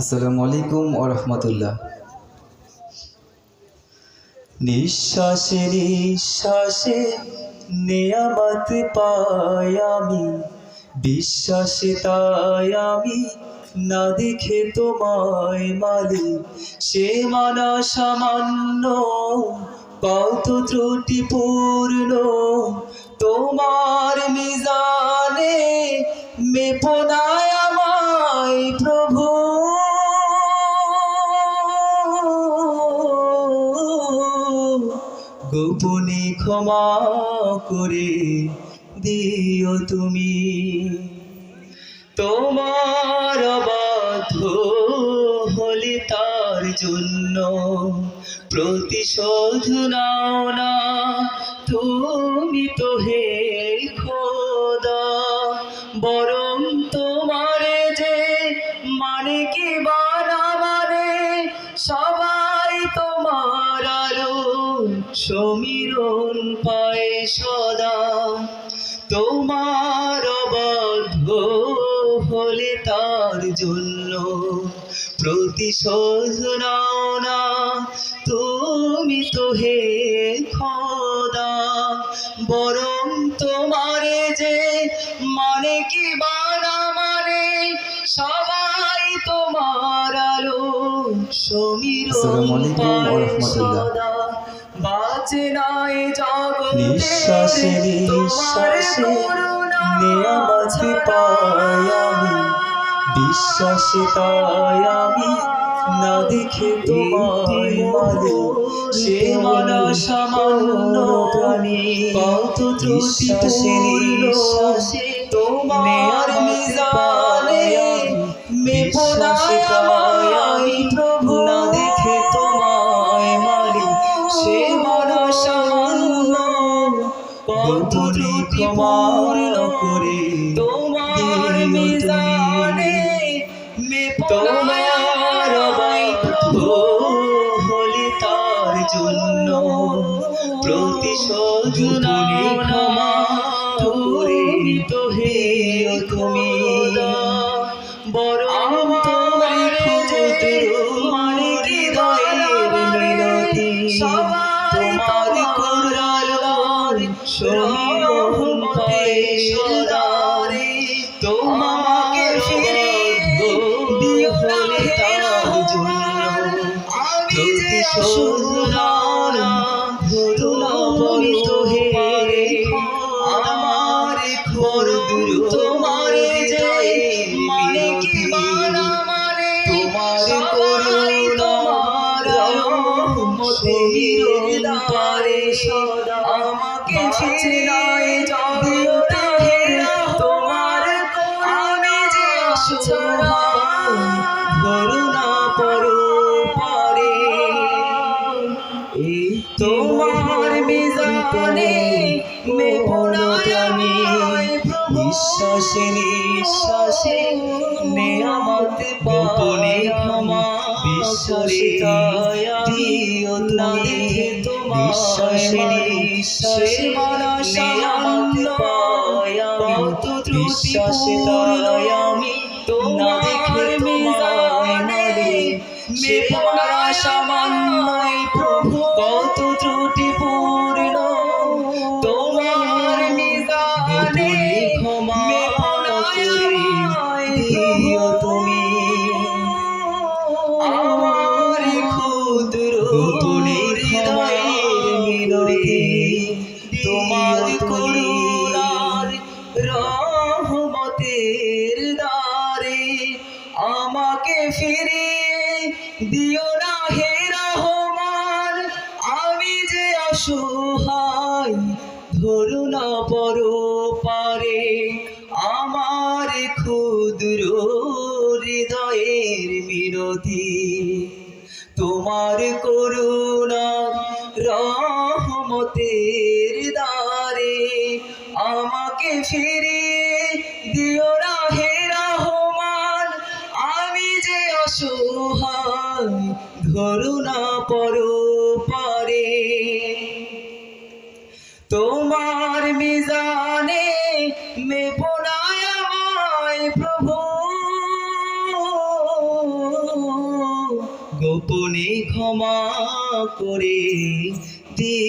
আসসালামু আলাইকুম ও রহমতুল্লাহ। নিঃশ্বাসে নিঃশ্বাসে নেয়ামত পাই আমি, বিশ্বাসে তাই আমি না দেখে তোমায় মালি। সে মানা সামান্য কত ত্রুটিপূর্ণ তোমার মিজানে মেপনায় ক্ষমা করে দিও তুমি। তোমার বাধ্য হলে তার জন্য প্রতিশোধ নাও না। তুমি তো হে খোদা, বরং তোমারে যে মানে কি বানা সমীরণ পায় সদা। তোমার অবাধ্য হলে তার জন্য প্রতিশোধ নাও না। তুমি তো হে খোদা বরং তোমারে যে মানে কি বানা মানে সবাই তোমার আলো রাহমাতুল্লাহ। সদা। নিঃশ্বাসে নিঃশ্বাসে নেয়ামত পাই আমি। বিশ্বাসে তাই আমি না দেখে তোমায় মালি সে মানা সামান্য প্রাণী। কত নিঃশ্বাসে তোমার কত ক্ষমার করে তোমার মিজানে তোমার অবাধ্য হলে তার জন্য প্রতিশোধ না। করে তো হে তুমি বড় আমার ক্ষুদ্র মানে হৃদয়ের তোমার সমীরহমতে সদারে তোমাকে ফিরে না তার জন্য প্রতিশোধ নাও না ধরুনা বলিত হে আমার ক্ষুদ্র তোমার যে মানে কি মানে আমাকে না তোমার আমি যে অসহায় করুণা পরো পারে। এই তোমার মিজানে আমি নিঃশ্বাসে নেয়ামত গোপনে ক্ষমা বিশ্বাসে দিও না তোমার বিশ্বাসে তাই আমি না দেখে মিজানে মেঘনা সামান্যই দিও না হে রহমান, আমি যে অসহায়, ধরু না পর পারে, আমার ক্ষুদ্র হৃদয়ের মিনতি। তোমার করুণা রহমতের দ্বারে আমাকে ফিরিয়ে দিও ধরু করো পরে। তোমার মিজানে মেপনায় প্রভু। গোপনে ক্ষমা করে দি